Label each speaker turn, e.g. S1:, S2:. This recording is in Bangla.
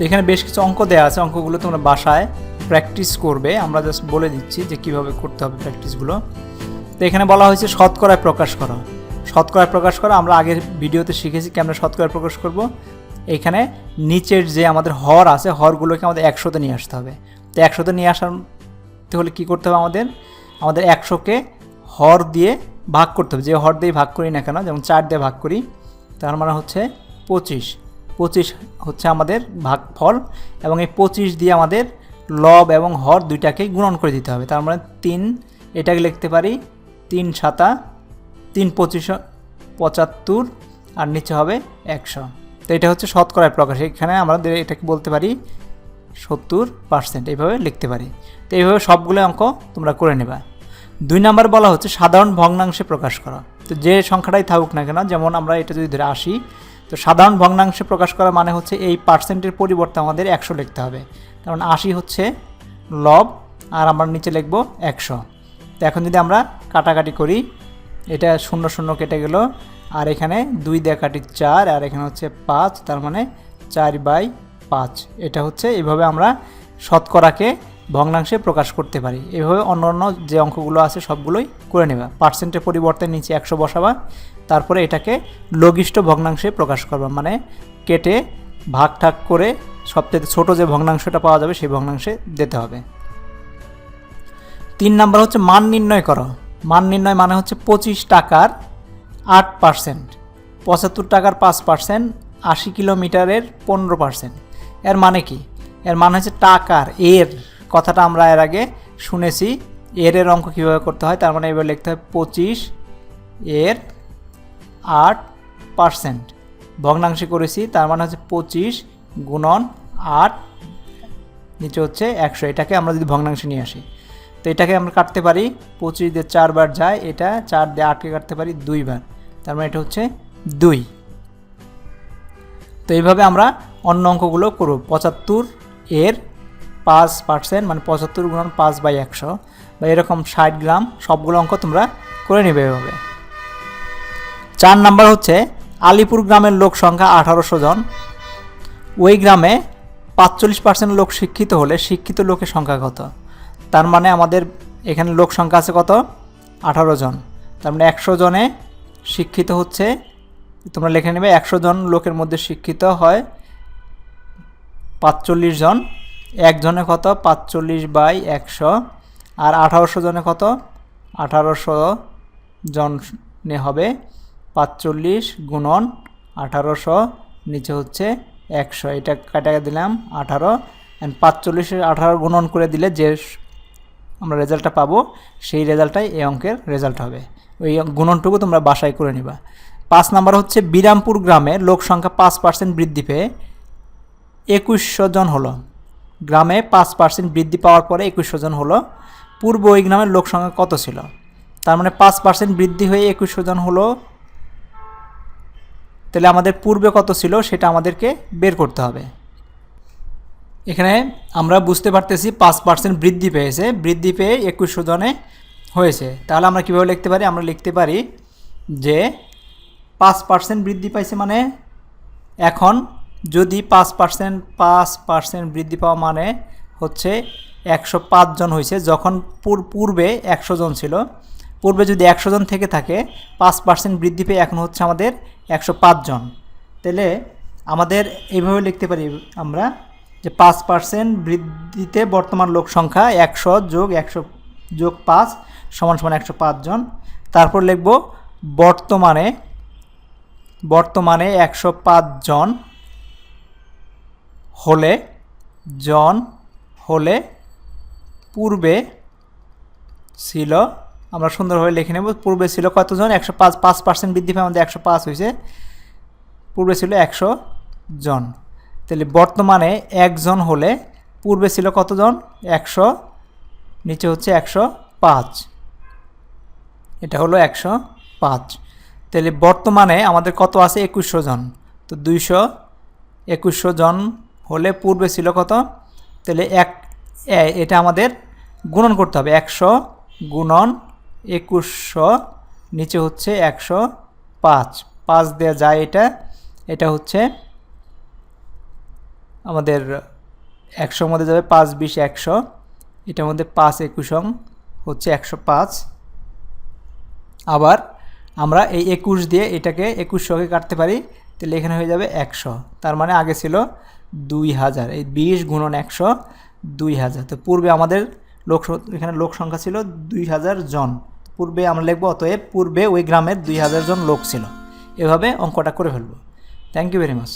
S1: তো এখানে বেশ কিছু অঙ্ক দেওয়া আছে। অঙ্কগুলো তোমরা বাসায় প্র্যাকটিস করবে। আমরা জাস্ট বলে দিচ্ছি যে কীভাবে করতে হবে প্র্যাকটিসগুলো তো এখানে বলা হয়েছে শতকরায় প্রকাশ করা। শতকরায় প্রকাশ করা, আমরা আগের ভিডিওতে শিখেছি কেমন শতকরায় প্রকাশ করব। এখানে নিচের যে আমাদের হর আছে, হরগুলোকে আমাদের একশোতে নিয়ে আসতে হবে। তো একশোতে নিয়ে আসার হলে কী করতে হবে আমাদের? আমাদের একশোকে হর দিয়ে ভাগ করতে হবে। যে হর দিয়ে ভাগ করি না কেন, যেমন চার দিয়ে ভাগ করি, তার মানে হচ্ছে পঁচিশ। পঁচিশ হচ্ছে আমাদের ভাগফল এবং এই পঁচিশ দিয়ে আমাদের লব এবং হর দুইটাকে গুণন করে দিতে হবে। তার মানে তিন, এটাকে লিখতে পারি তিন সাতা, তিন পঁচিশ, পঁচাত্তর, আর নিচে হবে একশো। তো এটা হচ্ছে শতকরায় প্রকাশ। এখানে আমাদের এটাকে বলতে পারি সত্তর পার্সেন্ট এইভাবে লিখতে পারি। তো এইভাবে সবগুলো অঙ্ক তোমরা করে নেবা। দুই নাম্বার বলা হচ্ছে সাধারণ ভগ্নাংশে প্রকাশ করা। তো যে সংখ্যাটাই থাকুক না কেন, যেমন আমরা এটা যদি ধরে আসি তো সাধারণ ভগ্নাংশে প্রকাশ করা মানে হচ্ছে এই পার্সেন্টের পরিবর্তে আমাদের একশো লিখতে হবে। কারণ আশি হচ্ছে লব, আর আমরা নিচে লিখব একশো। তো এখন যদি আমরা কাটাকাটি করি, এটা শূন্য শূন্য কেটে গেল, আর এখানে দুই দিয়ে কাটি চার, আর এখানে হচ্ছে পাঁচ, তার মানে চার বাই পাঁচ। এটা হচ্ছে এভাবে আমরা শতকরাকে ভগ্নাংশে প্রকাশ করতে পারি। এভাবে অন্য অন্য যে অঙ্কগুলো আছে সবগুলোই করে নেবা। পার্সেন্টের পরিবর্তে নিচে একশো বসাবা তারপরে এটাকে লঘিষ্ঠ ভগ্নাংশে প্রকাশ করবা মানে কেটে ভাগ ঠাক করে সবচেয়ে ছোটো যে ভগ্নাংশটা পাওয়া যাবে সেই ভগ্নাংশে দিতে হবে। তিন নাম্বার হচ্ছে মান নির্ণয় করো। মান নির্ণয় মানে হচ্ছে পঁচিশ টাকার আট পার্সেন্ট পঁচাত্তর টাকার পাঁচ পার্সেন্ট আশি কিলোমিটারের পনেরো পার্সেন্ট এর মানে কি? এর মানে হচ্ছে টাকার, এর কথাটা আমরা এর আগে শুনেছি। এর এর অঙ্ক কীভাবে করতে হয়? তার মানে এবার লিখতে হয় পঁচিশ এর আট পার্সেন্ট। ভগ্নাংশে করেছি, তার মানে হচ্ছে পঁচিশ গুণন আট, নিচে হচ্ছে একশো। এটাকে আমরা যদি ভগ্নাংশে নিয়ে আসি, তো এটাকে আমরা কাটতে পারি, পঁচিশ দিয়ে চারবার যায়, এটা চার দিয়ে আটকে কাটতে পারি দুইবার তার মানে এটা হচ্ছে দুই। তো এইভাবে আমরা অন্য অঙ্কগুলো করব। পঁচাত্তর এর পাঁচ পার্সেন্ট মানে পঁচাত্তর গুণন পাঁচ বাই একশো, বা এরকম ষাট গ্রাম, সবগুলো অঙ্ক তোমরা করে নেবে এভাবে। চার নাম্বার হচ্ছে আলিপুর গ্রামের লোক সংখ্যা আঠারোশো জন। ওই গ্রামে পাঁচচল্লিশ পার্সেন্ট লোক শিক্ষিত হলে শিক্ষিত লোকের সংখ্যা কত? তার মানে আমাদের এখানে লোক সংখ্যা আছে কত? আঠারো জন। তার মানে একশো জনে শিক্ষিত হচ্ছে, তোমরা লেখে নেবে, একশো জন লোকের মধ্যে শিক্ষিত হয় পাঁচচল্লিশ জন। একজনে কত? পাঁচচল্লিশ বাই একশো। আর আঠারোশো জনে কত? আঠারোশো জনে হবে পাঁচচল্লিশ গুণন আঠারোশো, নিচে হচ্ছে একশো। এটা কাটা দিলাম আঠারো। অ্যান্ড পাঁচচল্লিশের আঠারো গুণন করে দিলে যে আমরা রেজাল্টটা পাবো, সেই রেজাল্টটাই এই অঙ্কের রেজাল্ট হবে। ওই গুণনটুকু তোমরা বাসায় করে নিবা। পাঁচ নাম্বার হচ্ছে বিরামপুর গ্রামে লোক সংখ্যা পাঁচ পার্সেন্ট বৃদ্ধি পেয়ে একুশশো জন হলো। গ্রামে পাঁচ পার্সেন্ট বৃদ্ধি পাওয়ার পরে একুশশো জন হলো। পূর্ব ওই গ্রামের লোক সংখ্যা কত ছিল? তার মানে পাঁচ পার্সেন্ট বৃদ্ধি হয়ে একুশশো জন হলো তাহলে আমাদের পূর্বে কত ছিল সেটা আমাদেরকে বের করতে হবে। এখানে আমরা বুঝতে পারতেছি পাঁচ পার্সেন্ট বৃদ্ধি পেয়েছে, বৃদ্ধি পেয়ে একুশশো জনে হয়েছে। তাহলে আমরা কীভাবে লিখতে পারি? আমরা লিখতে পারি যে পাঁচ পার্সেন্ট বৃদ্ধি পাইছে মানে এখন যদি পাঁচ পার্সেন্ট পাঁচ পার্সেন্ট বৃদ্ধি পাওয়া মানে হচ্ছে একশো জন হয়েছে, যখন পূর- পূর্বে একশো জন ছিল পূর্বে যদি একশো জন থেকে থাকে, পাঁচ পার্সেন্ট বৃদ্ধি পেয়ে এখন হচ্ছে আমাদের একশো জন। তাহলে আমাদের এইভাবে লিখতে পারি আমরা যে পাঁচ পার্সেন্ট বৃদ্ধিতে বর্তমান লোক সংখ্যা একশো যোগ একশো যোগ পাঁচ সমান সমান একশো জন। তারপর লিখব বর্তমানে বর্তমানে একশো পাঁচ জন হলে জন হলে পূর্বে ছিল আমরা সুন্দরভাবে লিখে নেব। পূর্বে ছিল কতজন? একশো পাঁচ পাঁচ পার্সেন্ট বৃদ্ধি পায় আমাদের একশো পাঁচ হয়েছে। পূর্বে ছিল একশো জন। তাহলে বর্তমানে একজন হলে পূর্বে ছিল কতজন? একশো, নিচে হচ্ছে একশো পাঁচ। এটা হলো একশো পাঁচ। তাহলে বর্তমানে আমাদের কত আছে? একুশশো জন। তো দুইশো একুশশো জন হলে পূর্বে ছিল কত? তাহলে এক এটা আমাদের গুণন করতে হবে। একশো গুণন একুশশো, নিচে হচ্ছে একশো পাঁচ। পাঁচ দেওয়া যায় এটা। এটা হচ্ছে আমাদের একশোর মধ্যে যাবে পাঁচ, বিশ, একশো। এটার মধ্যে পাঁচ, একুশং হচ্ছে একশো পাঁচ। আবার আমরা এই একুশ দিয়ে এটাকে একুশশোকে কাটতে পারি, তাহলে এখানে হয়ে যাবে একশো। তার মানে আগে ছিল দুই হাজার। এই বিশ গুণন একশো, দুই হাজার। তো পূর্বে আমাদের লোক এখানে লোক সংখ্যা ছিল দুই হাজার জন। পূর্বে আমরা লিখব, অতএব পূর্বে ওই গ্রামের দুই হাজার জন লোক ছিল। এভাবে অঙ্কটা করে ফেলব। Thank you very much